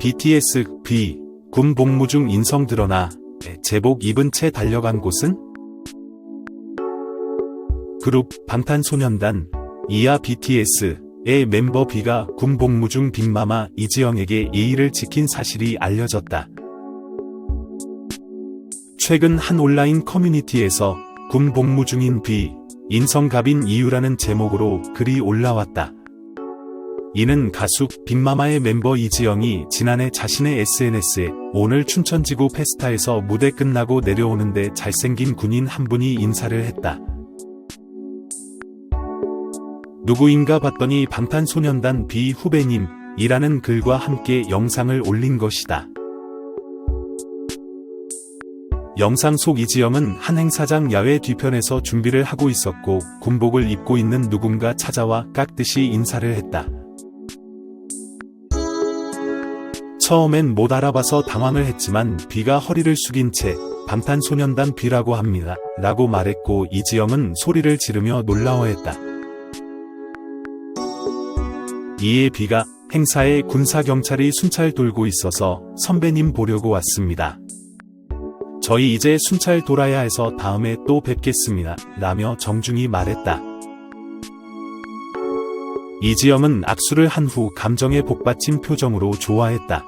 BTS B 군 복무 중 인성 드러나 제복 입은 채 달려간 곳은 그룹 방탄소년단 이하 BTS의 멤버 B가 군 복무 중 빅마마 이지영에게 예의를 지킨 사실이 알려졌다. 최근 한 온라인 커뮤니티에서 군 복무 중인 B 인성갑인 이유라는 제목으로 글이 올라왔다. 이는 가수 빅마마의 멤버 이지영이 지난해 자신의 SNS에 오늘 춘천지구 페스타에서 무대 끝나고 내려오는데 잘생긴 군인 한 분이 인사를 했다. 누구인가 봤더니 방탄소년단 비 후배님 이라는 글과 함께 영상을 올린 것이다. 영상 속 이지영은 한 행사장 야외 뒤편에서 준비를 하고 있었고 군복을 입고 있는 누군가 찾아와 깍듯이 인사를 했다. 처음엔 못 알아봐서 당황을 했지만 비가 허리를 숙인 채 방탄소년단 비라고 합니다. 라고 말했고 이지영은 소리를 지르며 놀라워했다. 이에 비가 행사에 군사경찰이 순찰 돌고 있어서 선배님 보려고 왔습니다. 저희 이제 순찰 돌아야 해서 다음에 또 뵙겠습니다. 라며 정중히 말했다. 이지영은 악수를 한 후 감정에 복받친 표정으로 좋아했다.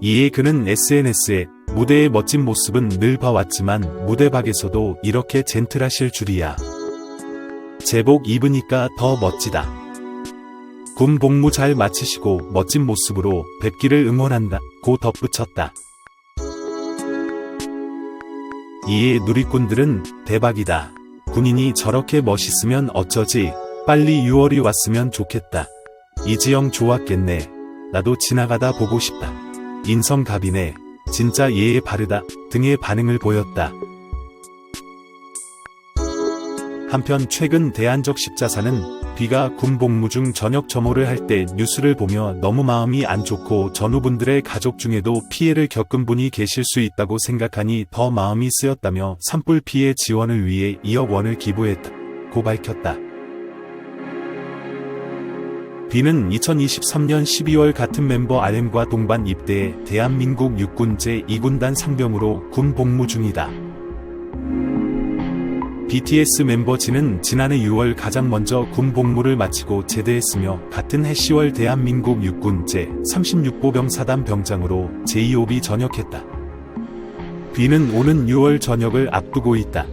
이에 그는 SNS에 무대의 멋진 모습은 늘 봐왔지만 무대 밖에서도 이렇게 젠틀하실 줄이야. 제복 입으니까 더 멋지다. 군 복무 잘 마치시고 멋진 모습으로 뵙기를 응원한다. 고 덧붙였다. 이에 누리꾼들은 대박이다. 군인이 저렇게 멋있으면 어쩌지. 빨리 6월이 왔으면 좋겠다. 이지영 좋았겠네. 나도 지나가다 보고 싶다. 인성갑이네. 진짜 예에 바르다. 등의 반응을 보였다. 한편 최근 대안적 십자사는 비가 군 복무 중 저녁 점호를 할 때 뉴스를 보며 너무 마음이 안 좋고 전우분들의 가족 중에도 피해를 겪은 분이 계실 수 있다고 생각하니 더 마음이 쓰였다며 산불 피해 지원을 위해 2억 원을 기부했다. 고 밝혔다. 비는 2023년 12월 같은 멤버 RM과 동반 입대해 대한민국 육군 제2군단 상병으로 군 복무 중이다. BTS 멤버 진은 지난해 6월 가장 먼저 군 복무를 마치고 제대했으며 같은 해 10월 대한민국 육군 제36보병 사단 병장으로 제2호비 전역했다. 비는 오는 6월 전역을 앞두고 있다.